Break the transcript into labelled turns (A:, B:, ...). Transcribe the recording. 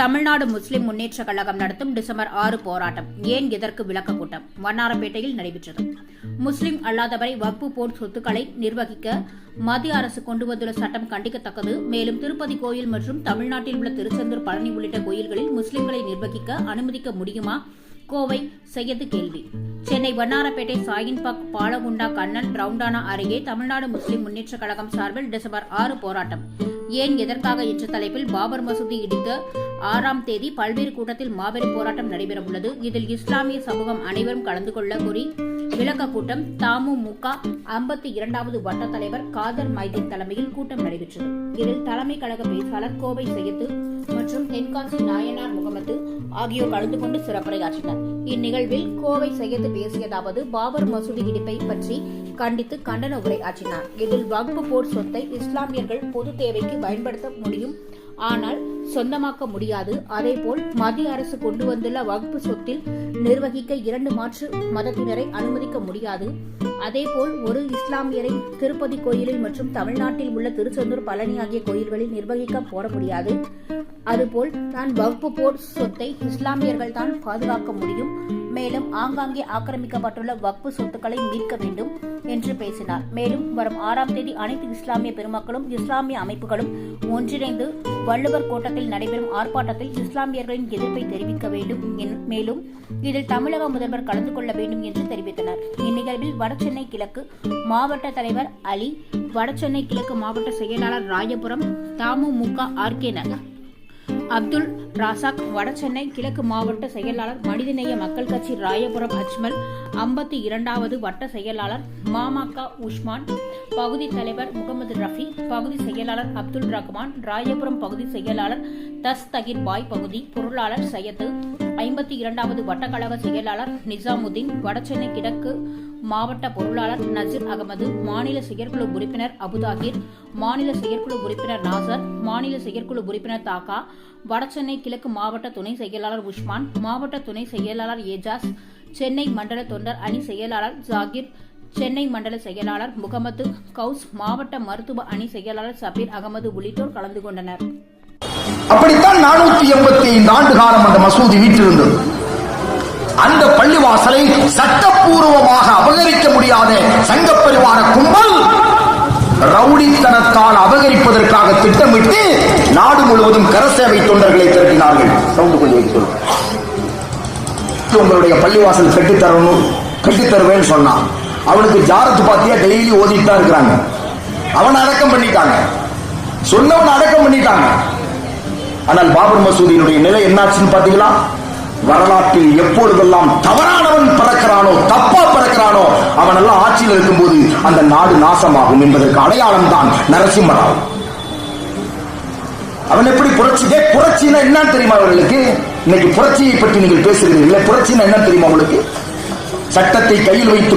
A: தமிழ்நாடு முஸ்லிம் முன்னேற்றக் கழகம் நடத்தும் டிசம்பர் ஆறு போராட்டம். ஏன் இதற்கு விளக்க கூட்டம்? வண்ணாரப்பேட்டையில் நடைபெற்றது. முஸ்லிம் அல்லாதவரை வக்பு போர்ட் சொத்துக்களை நிர்வகிக்க மத்திய அரசு கொண்டு வந்துள்ள சட்டம் கண்டிக்கத்தக்கது. மேலும் திருப்பதி கோயில் மற்றும் தமிழ்நாட்டில் உள்ள திருச்செந்தூர் பழனி உள்ளிட்ட கோயில்களில் முஸ்லிம்களை நிர்வகிக்க அனுமதிக்க முடியுமா? கோவை செய்யது கேள்வி. சென்னை வண்ணாரப்பேட்டை சாயின்பாக் பாலகுண்டா கண்ணன் ரவுண்டானா அருகே தமிழ்நாடு முஸ்லிம் முன்னேற்றக் கழகம் சார்பில் டிசம்பர் ஆறு போராட்டம். ஏன் எதற்காக என்ற தலைப்பில் பாபர் மசூதி இடித்த ஆறாம் தேதி பல்வேறு கூட்டத்தில் மாபெரும் போராட்டம் நடைபெறவுள்ளது. இதில் இஸ்லாமிய சமூகம் அனைவரும் கலந்து கொள்ள கூறி விளக்க கூட்டம் தமுமுக ஐம்பத்தி இரண்டாவது வட்ட தலைவர் காதர் மைதீன் தலைமையில் கூட்டம் நடைபெற்றது. இதில் தலைமை கழக பேச்சாளர் கோவை செய்து மற்றும் தென்காசி நாயனார் முகமது ஆகியோர் கலந்து கொண்டு சிறப்புரையாற்றினர். இந்நிகழ்வில் கோவை சையது பேசியதாவது பாபர் மசூதி இடிப்பை பற்றி கண்டித்து கண்டன உரை ஆற்றினார் இதில் வகுப்பு போர் சொத்தை இஸ்லாமியர்கள் பொது தேவைக்கு பயன்படுத்த முடியும். ஆனால் சொந்தமாக்க முடியாது. அதேபோல் மத்திய அரசு கொண்டு வந்துள்ள வகுப்பு சொத்தில் நிர்வகிக்க இரண்டு மாற்று மதத்தினரை அனுமதிக்க முடியாது. அதேபோல் ஒரு இஸ்லாமியரை திருப்பதி கோயிலில் மற்றும் தமிழ்நாட்டில் உள்ள திருச்செந்தூர் பழனி ஆகிய கோயில்களில் நிர்வகிக்க போட முடியாது. அதுபோல் தான் வகுப்பு போர் சொத்தை இஸ்லாமியர்கள் தான் பாதுகாக்க முடியும். மேலும் ஆங்காங்கே ஆக்கிரமிக்கப்பட்டுள்ள வக்பு சொத்துக்களை மீட்க வேண்டும் என்று பேசினார். மேலும் வரும் ஆறாம் தேதி அனைத்து இஸ்லாமிய பெருமக்களும் இஸ்லாமிய அமைப்புகளும் ஒன்றிணைந்து வள்ளுவர் கோட்டத்தில் நடைபெறும் ஆர்ப்பாட்டத்தில் இஸ்லாமியர்களின் எதிர்ப்பை தெரிவிக்க வேண்டும் என்- மேலும் இதில் தமிழக முதல்வர் கலந்து கொள்ள வேண்டும் என்று தெரிவித்தனர். இந்நிகழ்வில் வடசென்னை கிழக்கு மாவட்ட தலைவர் அலி வடசென்னை கிழக்கு மாவட்ட செயலாளர் ராயபுரம் ஆர் கே நகர் அப்துல் ராசாக் வடசென்னை கிழக்கு மாவட்ட செயலாளர் மனிதநேய மக்கள் கட்சி ராயபுரம் அஜ்மல். ஐம்பத்தி இரண்டாவது வட்ட செயலாளர் மாமக உஸ்மான். பகுதி தலைவர் முகமது ரஃபி. பகுதி செயலாளர் அப்துல் ரஹ்மான். ராயபுரம் பகுதி செயலாளர் தஸ்தகிர் பாய் பகுதி. பொருளாளர் சையத்து ஐம்பத்தி இரண்டாவது வட்டக்கழக செயலாளர் நிசாமுதீன் வடசென்னை கிழக்கு மாவட்ட பொருளாளர் நசீர் அகமது மாநில செயற்குழு உறுப்பினர் அபுதாகிர் மாநில செயற்குழு உறுப்பினர் நாசர் மாநில செயற்குழு உறுப்பினர் தாக்கா வடசென்னை கிழக்கு மாவட்ட துணை செயலாளர் உஸ்மான் மாவட்ட துணை செயலாளர் ஏஜாஸ் சென்னை மண்டல தொண்டர் அணி செயலாளர் ஜாகிர் சென்னை மண்டல செயலாளர் முகமது கவுஸ் மாவட்ட மருத்துவ அணி செயலாளர் சபீர் அகமது உள்ளிட்டோர் கலந்து கொண்டனர்.
B: அப்படித்தான் நானூத்தி எண்பத்தி ஐந்து ஆண்டு காலம் அந்த மசூதி வீட்டிருந்தது அந்த பள்ளிவாசலை சட்டப்பூர்வமாக அபகரிக்க முடியாத சங்க பரிவார கும்பல் ரவுடித்தனத்தால் அபகரிப்பதற்காக திட்டமிட்டு நாடு முழுவதும் கரசேவை தொண்டர்களை திரட்டினார்கள். சவுண்டு கொஞ்சம் சொல்லுங்க. உங்களுடைய பள்ளிவாசல் கட்டித்தரணும் கட்டித்தருவேன்னு சொன்னான் அவனுக்கு ஜாரத்து பாத்தியா டெய்லி ஓதிட்டு தான் இருக்கிறாங்க. அவனை அடக்கம் பண்ணிட்டாங்க. சொன்னவன் அடக்கம் பண்ணிட்டாங்க. ஆனால் பாபர் மசூதியினுடைய நிலை என்னாச்சுன்னு பாத்தீங்களா வரலாற்றில் எப்பொழுதெல்லாம் தவறானவன் பறக்கிறானோ தப்பா பறக்கிறானோ அவன் எல்லாம் ஆட்சியில் இருக்கும்போது அந்த நாடு நாசமாகும் என்பதற்கு அடையாளம் தான் நரசிம்மராவ். அவன் எப்படி புரட்சி புரட்சினா என்னன்னு தெரியுமா அவர்களுக்கு இன்னைக்கு புரட்சியை பற்றி நீங்கள் பேசுகிறீர்கள் புரட்சினா என்ன தெரியுமா உங்களுக்கு? சட்டத்தை கையில் வைத்து